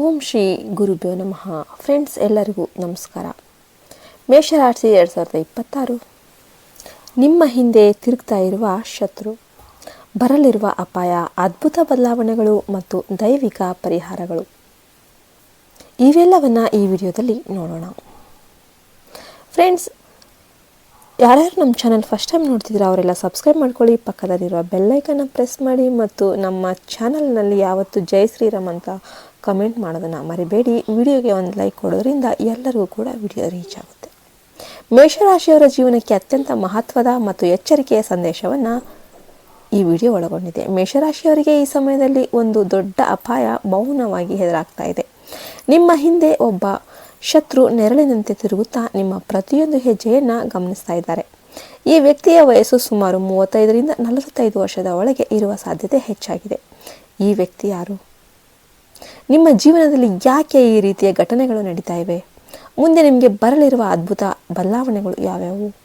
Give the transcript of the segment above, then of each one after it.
ಓಂ ಶ್ರೀ ಗುರುಭ್ಯೋ ನಮಃ. ಫ್ರೆಂಡ್ಸ್ ಎಲ್ಲರಿಗೂ ನಮಸ್ಕಾರ. ಮೇಷರಾಶಿ ಎರಡು ಸಾವಿರದ ಇಪ್ಪತ್ತಾರು. ನಿಮ್ಮ ಹಿಂದೆ ತಿರುಗ್ತಾ ಇರುವ ಶತ್ರು, ಬರಲಿರುವ ಅಪಾಯ, ಅದ್ಭುತ ಬದಲಾವಣೆಗಳು ಮತ್ತು ದೈವಿಕ ಪರಿಹಾರಗಳು. ಇವೆಲ್ಲವನ್ನು ಈ ವಿಡಿಯೋದಲ್ಲಿ ನೋಡೋಣ. ಫ್ರೆಂಡ್ಸ್ ಯಾರ್ಯಾರು ನಮ್ಮ ಚಾನಲ್ ಫಸ್ಟ್ ಟೈಮ್ ನೋಡ್ತಿದ್ರೆ ಅವರೆಲ್ಲ ಸಬ್ಸ್ಕ್ರೈಬ್ ಮಾಡ್ಕೊಳ್ಳಿ. ಪಕ್ಕದಲ್ಲಿರುವ ಬೆಲ್ಲೈಕನ್ನ ಪ್ರೆಸ್ ಮಾಡಿ ಮತ್ತು ನಮ್ಮ ಚಾನಲ್ನಲ್ಲಿ ಯಾವತ್ತು ಜೈ ಶ್ರೀರಾಮ್ ಅಂತ ಕಮೆಂಟ್ ಮಾಡೋದನ್ನು ಮರಿಬೇಡಿ. ವಿಡಿಯೋಗೆ ಒಂದು ಲೈಕ್ ಕೊಡೋದ್ರಿಂದ ಎಲ್ಲರಿಗೂ ಕೂಡ ವಿಡಿಯೋ ರೀಚ್ ಆಗುತ್ತೆ. ಮೇಷರಾಶಿಯವರ ಜೀವನಕ್ಕೆ ಅತ್ಯಂತ ಮಹತ್ವದ ಮತ್ತು ಎಚ್ಚರಿಕೆಯ ಸಂದೇಶವನ್ನು ಈ ವಿಡಿಯೋ ಒಳಗೊಂಡಿದೆ. ಮೇಷರಾಶಿಯವರಿಗೆ ಈ ಸಮಯದಲ್ಲಿ ಒಂದು ದೊಡ್ಡ ಅಪಾಯ ಮೌನವಾಗಿ ಎದುರಾಗ್ತಾ ಇದೆ. ನಿಮ್ಮ ಹಿಂದೆ ಒಬ್ಬ ಶತ್ರು ನೆರಳಿನಂತೆ ತಿರುಗುತ್ತಾ ನಿಮ್ಮ ಪ್ರತಿಯೊಂದು ಹೆಜ್ಜೆಯನ್ನು ಗಮನಿಸ್ತಾ ಇದ್ದಾರೆ. ಈ ವ್ಯಕ್ತಿಯ ವಯಸ್ಸು ಸುಮಾರು ಮೂವತ್ತೈದರಿಂದ ನಲವತ್ತೈದು ವರ್ಷದ ಒಳಗೆ ಇರುವ ಸಾಧ್ಯತೆ ಹೆಚ್ಚಾಗಿದೆ. ಈ ವ್ಯಕ್ತಿ ಯಾರು? ನಿಮ್ಮ ಜೀವನದಲ್ಲಿ ಯಾಕೆ ಈ ರೀತಿಯ ಘಟನೆಗಳು ನಡೀತಾ ಇವೆ? ಮುಂದೆ ನಿಮಗೆ ಬರಲಿರುವ ಅದ್ಭುತ ಬದಲಾವಣೆಗಳು ಯಾವ್ಯಾವು?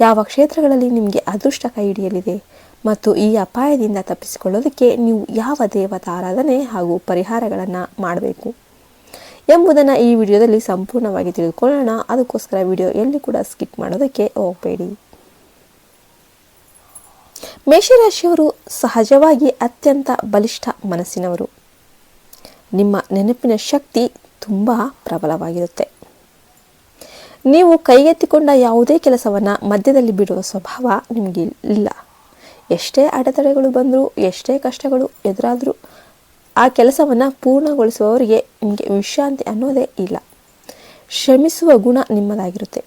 ಯಾವ ಕ್ಷೇತ್ರಗಳಲ್ಲಿ ನಿಮಗೆ ಅದೃಷ್ಟ ಕೈ ಹಿಡಿಯಲಿದೆ? ಮತ್ತು ಈ ಅಪಾಯದಿಂದ ತಪ್ಪಿಸಿಕೊಳ್ಳೋದಕ್ಕೆ ನೀವು ಯಾವ ದೇವತಾ ಆರಾಧನೆ ಹಾಗೂ ಪರಿಹಾರಗಳನ್ನು ಮಾಡಬೇಕು? ಎಂಬುದನ್ನು ಈ ವಿಡಿಯೋದಲ್ಲಿ ಸಂಪೂರ್ಣವಾಗಿ ತಿಳಿದುಕೊಳ್ಳೋಣ. ಅದಕ್ಕೋಸ್ಕರ ವಿಡಿಯೋ ಎಲ್ಲಿ ಕೂಡ ಸ್ಕಿಪ್ ಮಾಡೋದಕ್ಕೆ ಹೋಗಬೇಡಿ. ಮೇಷರಾಶಿಯವರು ಸಹಜವಾಗಿ ಅತ್ಯಂತ ಬಲಿಷ್ಠ ಮನಸ್ಸಿನವರು. ನಿಮ್ಮ ನೆನಪಿನ ಶಕ್ತಿ ತುಂಬ ಪ್ರಬಲವಾಗಿರುತ್ತೆ. ನೀವು ಕೈಗೆತ್ತಿಕೊಂಡ ಯಾವುದೇ ಕೆಲಸವನ್ನು ಮಧ್ಯದಲ್ಲಿ ಬಿಡುವ ಸ್ವಭಾವ ನಿಮಗೆ ಇಲ್ಲ. ಎಷ್ಟೇ ಅಡೆತಡೆಗಳು ಬಂದರೂ, ಎಷ್ಟೇ ಕಷ್ಟಗಳು ಎದುರಾದರೂ ಆ ಕೆಲಸವನ್ನು ಪೂರ್ಣಗೊಳಿಸುವವರಿಗೆ ನಿಮಗೆ ವಿಶ್ರಾಂತಿ ಅನ್ನೋದೇ ಇಲ್ಲ. ಶ್ರಮಿಸುವ ಗುಣ ನಿಮ್ಮದಾಗಿರುತ್ತೆ.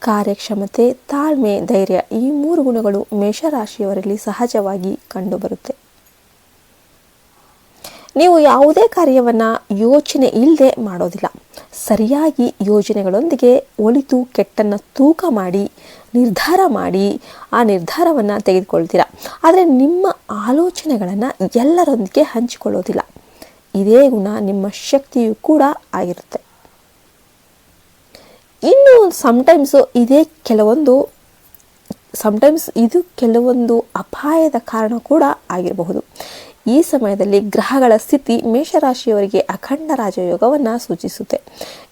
ಕಾರ್ಯಕ್ಷಮತೆ, ತಾಳ್ಮೆ, ಧೈರ್ಯ ಈ ಮೂರು ಗುಣಗಳು ಮೇಷರಾಶಿಯವರಲ್ಲಿ ಸಹಜವಾಗಿ ಕಂಡುಬರುತ್ತೆ. ನೀವು ಯಾವುದೇ ಕಾರ್ಯವನ್ನು ಯೋಚನೆ ಇಲ್ಲದೆ ಮಾಡೋದಿಲ್ಲ. ಸರಿಯಾಗಿ ಯೋಜನೆಗಳೊಂದಿಗೆ ಒಳಿತು ಕೆಟ್ಟನ್ನು ತೂಕ ಮಾಡಿ, ನಿರ್ಧಾರ ಮಾಡಿ ಆ ನಿರ್ಧಾರವನ್ನು ತೆಗೆದುಕೊಳ್ತೀರಾ. ಆದರೆ ನಿಮ್ಮ ಆಲೋಚನೆಗಳನ್ನು ಎಲ್ಲರೊಂದಿಗೆ ಹಂಚಿಕೊಳ್ಳೋದಿಲ್ಲ. ಇದೇ ಗುಣ ನಿಮ್ಮ ಶಕ್ತಿಯು ಕೂಡ ಆಗಿರುತ್ತೆ. ಇನ್ನು ಸಮ್ಟೈಮ್ಸು ಇದೇ ಕೆಲವೊಂದು ಸಮ್ಟೈಮ್ಸ್ ಇದು ಕೆಲವೊಂದು ಅಪಾಯದ ಕಾರಣ ಕೂಡ ಆಗಿರಬಹುದು. ಈ ಸಮಯದಲ್ಲಿ ಗ್ರಹಗಳ ಸ್ಥಿತಿ ಮೇಷರಾಶಿಯವರಿಗೆ ಅಖಂಡ ರಾಜಯೋಗವನ್ನು ಸೂಚಿಸುತ್ತೆ.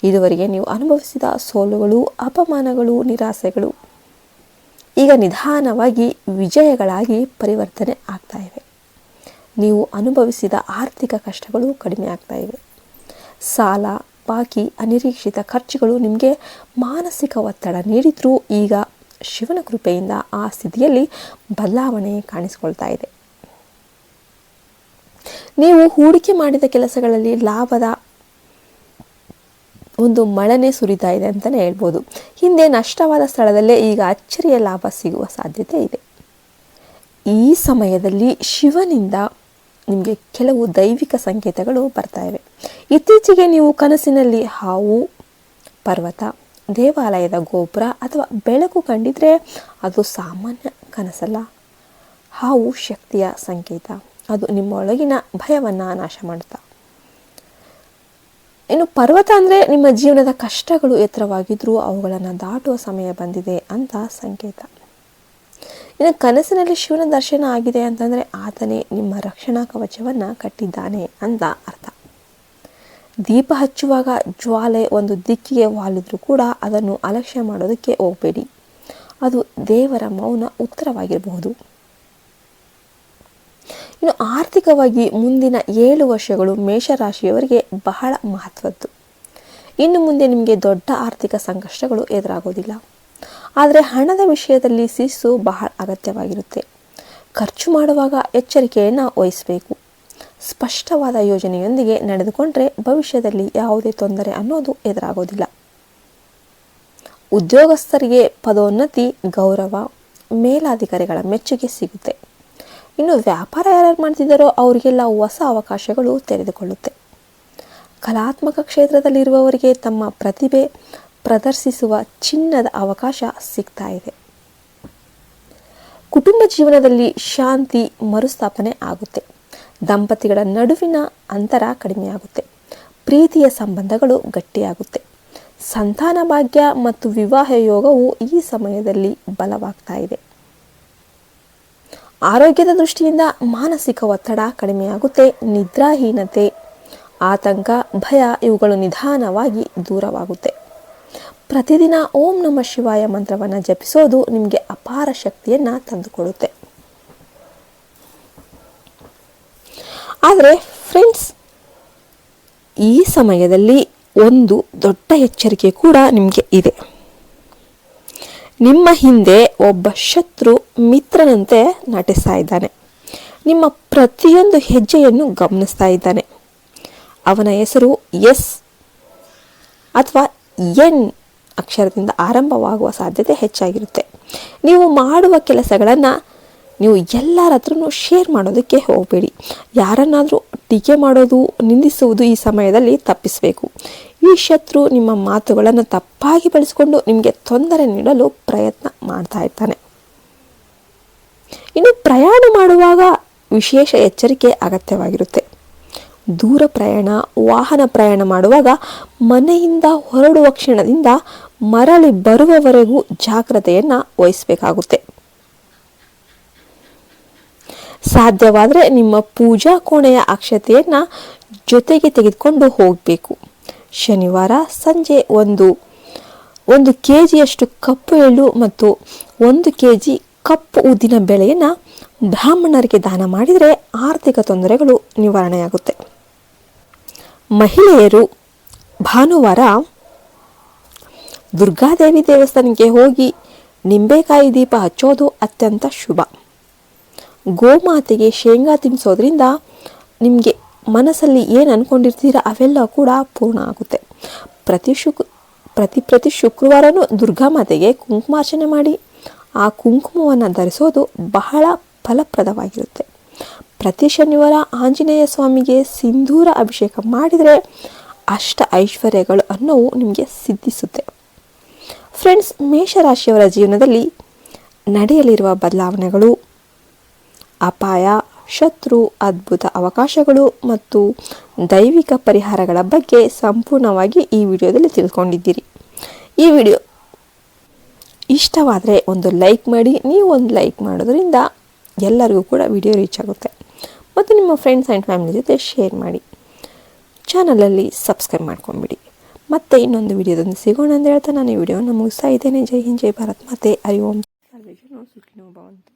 ಇದುವರೆಗೆ ನೀವು ಅನುಭವಿಸಿದ ಸೋಲುಗಳು, ಅಪಮಾನಗಳು, ನಿರಾಸೆಗಳು ಈಗ ನಿಧಾನವಾಗಿ ವಿಜಯಗಳಾಗಿ ಪರಿವರ್ತನೆ ಆಗ್ತಾ ಇವೆ. ನೀವು ಅನುಭವಿಸಿದ ಆರ್ಥಿಕ ಕಷ್ಟಗಳು ಕಡಿಮೆ ಆಗ್ತಾ ಇವೆ. ಸಾಲ, ಬಾಕಿ, ಅನಿರೀಕ್ಷಿತ ಖರ್ಚುಗಳು ನಿಮಗೆ ಮಾನಸಿಕ ಒತ್ತಡ ನೀಡಿದರೂ ಈಗ ಶಿವನ ಕೃಪೆಯಿಂದ ಆ ಸ್ಥಿತಿಯಲ್ಲಿ ಬದಲಾವಣೆ ಕಾಣಿಸಿಕೊಳ್ತಾ ಇದೆ. ನೀವು ಹೂಡಿಕೆ ಮಾಡಿದ ಕೆಲಸಗಳಲ್ಲಿ ಲಾಭದ ಒಂದು ಮಳನೆ ಸುರಿತಾ ಇದೆ ಅಂತಲೇ ಹೇಳ್ಬೋದು. ಹಿಂದೆ ನಷ್ಟವಾದ ಸ್ಥಳದಲ್ಲೇ ಈಗ ಅಚ್ಚರಿಯ ಲಾಭ ಸಿಗುವ ಸಾಧ್ಯತೆ ಇದೆ. ಈ ಸಮಯದಲ್ಲಿ ಶಿವನಿಂದ ನಿಮಗೆ ಕೆಲವು ದೈವಿಕ ಸಂಕೇತಗಳು ಬರ್ತಾ ಇವೆ. ಇತ್ತೀಚೆಗೆ ನೀವು ಕನಸಿನಲ್ಲಿ ಹಾವು, ಪರ್ವತ, ದೇವಾಲಯದ ಗೋಪುರ ಅಥವಾ ಬೆಳಕು ಕಂಡಿದ್ರೆ ಅದು ಸಾಮಾನ್ಯ ಕನಸಲ್ಲ. ಹಾವು ಶಕ್ತಿಯ ಸಂಕೇತ. ಅದು ನಿಮ್ಮೊಳಗಿನ ಭಯವನ್ನು ನಾಶ ಮಾಡುತ್ತಾ? ಇನ್ನು ಪರ್ವತ ಅಂದರೆ ನಿಮ್ಮ ಜೀವನದ ಕಷ್ಟಗಳು ಎತ್ತರವಾಗಿದ್ದರೂ ಅವುಗಳನ್ನು ದಾಟುವ ಸಮಯ ಬಂದಿದೆ ಅಂತ ಸಂಕೇತ. ಇನ್ನು ಕನಸಿನಲ್ಲಿ ಶಿವನ ದರ್ಶನ ಆಗಿದೆ ಅಂತಂದರೆ ಆತನೇ ನಿಮ್ಮ ರಕ್ಷಣಾ ಕವಚವನ್ನು ಕಟ್ಟಿದ್ದಾನೆ ಅಂತ ಅರ್ಥ. ದೀಪ ಹಚ್ಚುವಾಗ ಜ್ವಾಲೆ ಒಂದು ದಿಕ್ಕಿಗೆ ವಾಲಿದ್ರೂ ಕೂಡ ಅದನ್ನು ಅಲಕ್ಷ್ಯ ಮಾಡೋದಕ್ಕೆ ಹೋಗಬೇಡಿ. ಅದು ದೇವರ ಮೌನ ಉತ್ತರವಾಗಿರಬಹುದು. ಇನ್ನು ಆರ್ಥಿಕವಾಗಿ ಮುಂದಿನ ಏಳು ವರ್ಷಗಳು ಮೇಷರಾಶಿಯವರಿಗೆ ಬಹಳ ಮಹತ್ವದ್ದು. ಇನ್ನು ಮುಂದೆ ನಿಮಗೆ ದೊಡ್ಡ ಆರ್ಥಿಕ ಸಂಕಷ್ಟಗಳು ಎದುರಾಗೋದಿಲ್ಲ. ಆದರೆ ಹಣದ ವಿಷಯದಲ್ಲಿ ಶಿಸ್ಸು ಬಹಳ ಅಗತ್ಯವಾಗಿರುತ್ತೆ. ಖರ್ಚು ಮಾಡುವಾಗ ಎಚ್ಚರಿಕೆಯನ್ನು ವಹಿಸಬೇಕು. ಸ್ಪಷ್ಟವಾದ ಯೋಜನೆಯೊಂದಿಗೆ ನಡೆದುಕೊಂಡ್ರೆ ಭವಿಷ್ಯದಲ್ಲಿ ಯಾವುದೇ ತೊಂದರೆ ಅನ್ನೋದು ಎದುರಾಗೋದಿಲ್ಲ. ಉದ್ಯೋಗಸ್ಥರಿಗೆ ಪದೋನ್ನತಿ, ಗೌರವ, ಮೇಲಾಧಿಕಾರಿಗಳ ಮೆಚ್ಚುಗೆ ಸಿಗುತ್ತೆ. ಇನ್ನು ವ್ಯಾಪಾರ ಯಾರ್ಯಾರು ಮಾಡ್ತಿದ್ದಾರೋ ಅವರಿಗೆಲ್ಲ ಹೊಸ ಅವಕಾಶಗಳು ತೆರೆದುಕೊಳ್ಳುತ್ತೆ. ಕಲಾತ್ಮಕ ಕ್ಷೇತ್ರದಲ್ಲಿರುವವರಿಗೆ ತಮ್ಮ ಪ್ರತಿಭೆ ಪ್ರದರ್ಶಿಸುವ ಚಿನ್ನದ ಅವಕಾಶ ಸಿಗ್ತಾ ಇದೆ. ಕುಟುಂಬ ಜೀವನದಲ್ಲಿ ಶಾಂತಿ ಮರುಸ್ಥಾಪನೆ ಆಗುತ್ತೆ. ದಂಪತಿಗಳ ನಡುವಿನ ಅಂತರ ಕಡಿಮೆಯಾಗುತ್ತೆ. ಪ್ರೀತಿಯ ಸಂಬಂಧಗಳು ಗಟ್ಟಿಯಾಗುತ್ತೆ. ಸಂತಾನ ಭಾಗ್ಯ ಮತ್ತು ವಿವಾಹ ಯೋಗವು ಈ ಸಮಯದಲ್ಲಿ ಬಲವಾಗ್ತಾ ಇದೆ. ಆರೋಗ್ಯದ ದೃಷ್ಟಿಯಿಂದ ಮಾನಸಿಕ ಒತ್ತಡ ಕಡಿಮೆಯಾಗುತ್ತೆ, ನಿದ್ರಾಹೀನತೆ, ಆತಂಕ, ಭಯ ಇವುಗಳು ನಿಧಾನವಾಗಿ ದೂರವಾಗುತ್ತೆ. ಪ್ರತಿದಿನ ಓಂ ನಮ ಶಿವಾಯ ಮಂತ್ರವನ್ನು ಜಪಿಸೋದು ನಿಮಗೆ ಅಪಾರ ಶಕ್ತಿಯನ್ನು ತಂದುಕೊಡುತ್ತೆ. ಆದರೆ ಫ್ರೆಂಡ್ಸ್ ಈ ಸಮಯದಲ್ಲಿ ಒಂದು ದೊಡ್ಡ ಎಚ್ಚರಿಕೆ ಕೂಡ ನಿಮಗೆ ಇದೆ. ನಿಮ್ಮ ಹಿಂದೆ ಒಬ್ಬ ಶತ್ರು ಮಿತ್ರನಂತೆ ನಟಿಸ್ತಾ ಇದ್ದಾನೆ. ನಿಮ್ಮ ಪ್ರತಿಯೊಂದು ಹೆಜ್ಜೆಯನ್ನು ಗಮನಿಸ್ತಾ ಇದ್ದಾನೆ. ಅವನ ಹೆಸರು ಎಸ್ ಅಥವಾ ಎನ್ ಅಕ್ಷರದಿಂದ ಆರಂಭವಾಗುವ ಸಾಧ್ಯತೆ ಹೆಚ್ಚಾಗಿರುತ್ತೆ. ನೀವು ಮಾಡುವ ಕೆಲಸಗಳನ್ನು ನೀವು ಎಲ್ಲರ ಹತ್ರನೂ ಶೇರ್ ಮಾಡೋದಕ್ಕೆ ಹೋಗಬೇಡಿ. ಯಾರನ್ನಾದರೂ ಟೀಕೆ ಮಾಡೋದು, ನಿಂದಿಸುವುದು ಈ ಸಮಯದಲ್ಲಿ ತಪ್ಪಿಸಬೇಕು. ಈ ಶತ್ರು ನಿಮ್ಮ ಮಾತುಗಳನ್ನು ತಪ್ಪಾಗಿ ಬಳಸಿಕೊಂಡು ನಿಮಗೆ ತೊಂದರೆ ನೀಡಲು ಪ್ರಯತ್ನ ಮಾಡ್ತಾ ಇರ್ತಾನೆ. ಇನ್ನು ಪ್ರಯಾಣ ಮಾಡುವಾಗ ವಿಶೇಷ ಎಚ್ಚರಿಕೆ ಅಗತ್ಯವಾಗಿರುತ್ತೆ. ದೂರ ಪ್ರಯಾಣ, ವಾಹನ ಪ್ರಯಾಣ ಮಾಡುವಾಗ ಮನೆಯಿಂದ ಹೊರಡುವ ಕ್ಷಣದಿಂದ ಮರಳಿ ಬರುವವರೆಗೂ ಜಾಗ್ರತೆಯನ್ನು ವಹಿಸಬೇಕಾಗುತ್ತೆ. ಸಾಧ್ಯವಾದರೆ ನಿಮ್ಮ ಪೂಜಾ ಕೋಣೆಯ ಅಕ್ಷತೆಯನ್ನು ಜೊತೆಗೆ ತೆಗೆದುಕೊಂಡು ಹೋಗಬೇಕು. ಶನಿವಾರ ಸಂಜೆ ಒಂದು. ಒಂದು ಕೆ ಜಿಯಷ್ಟು ಕಪ್ಪು ಎಳ್ಳು ಮತ್ತು ಒಂದು ಕೆ ಜಿ ಕಪ್ಪು ಉದ್ದಿನ ಬೆಳೆಯನ್ನು ಬ್ರಾಹ್ಮಣರಿಗೆ ದಾನ ಮಾಡಿದರೆ ಆರ್ಥಿಕ ತೊಂದರೆಗಳು ನಿವಾರಣೆಯಾಗುತ್ತೆ. ಮಹಿಳೆಯರು ಭಾನುವಾರ ದುರ್ಗಾದೇವಿ ದೇವಸ್ಥಾನಕ್ಕೆ ಹೋಗಿ ನಿಂಬೆಕಾಯಿ ದೀಪ ಹಚ್ಚೋದು ಅತ್ಯಂತ ಶುಭ. ಗೋಮಾತೆಗೆ ಶೇಂಗಾ ತಿನ್ನಿಸೋದ್ರಿಂದ ನಿಮಗೆ ಮನಸ್ಸಲ್ಲಿ ಏನು ಅಂದ್ಕೊಂಡಿರ್ತೀರ ಅವೆಲ್ಲ ಕೂಡ ಪೂರ್ಣ ಆಗುತ್ತೆ. ಪ್ರತಿ ಶುಕ್, ಪ್ರತಿ ಪ್ರತಿ ಶುಕ್ರವಾರನೂ ದುರ್ಗಾಮಾತೆಗೆ ಕುಂಕುಮಾರ್ಚನೆ ಮಾಡಿ, ಆ ಕುಂಕುಮವನ್ನು ಧರಿಸೋದು ಬಹಳ ಫಲಪ್ರದವಾಗಿರುತ್ತೆ. ಪ್ರತಿ ಶನಿವಾರ ಆಂಜನೇಯ ಸ್ವಾಮಿಗೆ ಸಿಂಧೂರ ಅಭಿಷೇಕ ಮಾಡಿದರೆ ಅಷ್ಟ ಐಶ್ವರ್ಯಗಳು ಅನ್ನೋವು ನಿಮಗೆ ಸಿದ್ಧಿಸುತ್ತೆ. ಫ್ರೆಂಡ್ಸ್ ಮೇಷರಾಶಿಯವರ ಜೀವನದಲ್ಲಿ ನಡೆಯಲಿರುವ ಬದಲಾವಣೆಗಳು ಅಪಾಯ, ಶತ್ರು, ಅದ್ಭುತ ಅವಕಾಶಗಳು ಮತ್ತು ದೈವಿಕ ಪರಿಹಾರಗಳ ಬಗ್ಗೆ ಸಂಪೂರ್ಣವಾಗಿ ಈ ವಿಡಿಯೋದಲ್ಲಿ ತಿಳ್ಕೊಂಡಿದ್ದೀರಿ. ಈ ವಿಡಿಯೋ ಇಷ್ಟವಾದರೆ ಒಂದು ಲೈಕ್ ಮಾಡಿ, ನೀವು ಒಂದು ಲೈಕ್ ಮಾಡೋದ್ರಿಂದ ಎಲ್ಲರಿಗೂ ಕೂಡ ವಿಡಿಯೋ ರೀಚ್ ಆಗುತ್ತೆ. ಮತ್ತು ನಿಮ್ಮ ಫ್ರೆಂಡ್ಸ್ ಆ್ಯಂಡ್ ಫ್ಯಾಮಿಲಿ ಜೊತೆ ಶೇರ್ ಮಾಡಿ. ಚಾನಲಲ್ಲಿ ಸಬ್ಸ್ಕ್ರೈಬ್ ಮಾಡ್ಕೊಂಬಿಡಿ. ಮತ್ತೆ ಇನ್ನೊಂದು ವಿಡಿಯೋದೊಂದು ಸಿಗೋಣ ಅಂತ ಹೇಳ್ತಾ ನಾನು ಈ ವಿಡಿಯೋನ ಮುಗಿಸ್ತಾ ಇದ್ದೇನೆ. ಜೈ ಹಿಂದ್, ಜೈ ಭಾರತ್. ಮತ್ತೆ ಹರಿ ಓಂ. ಸರ್ವೇಜನೋ ಸುಖಿನೋ ಭವಂತು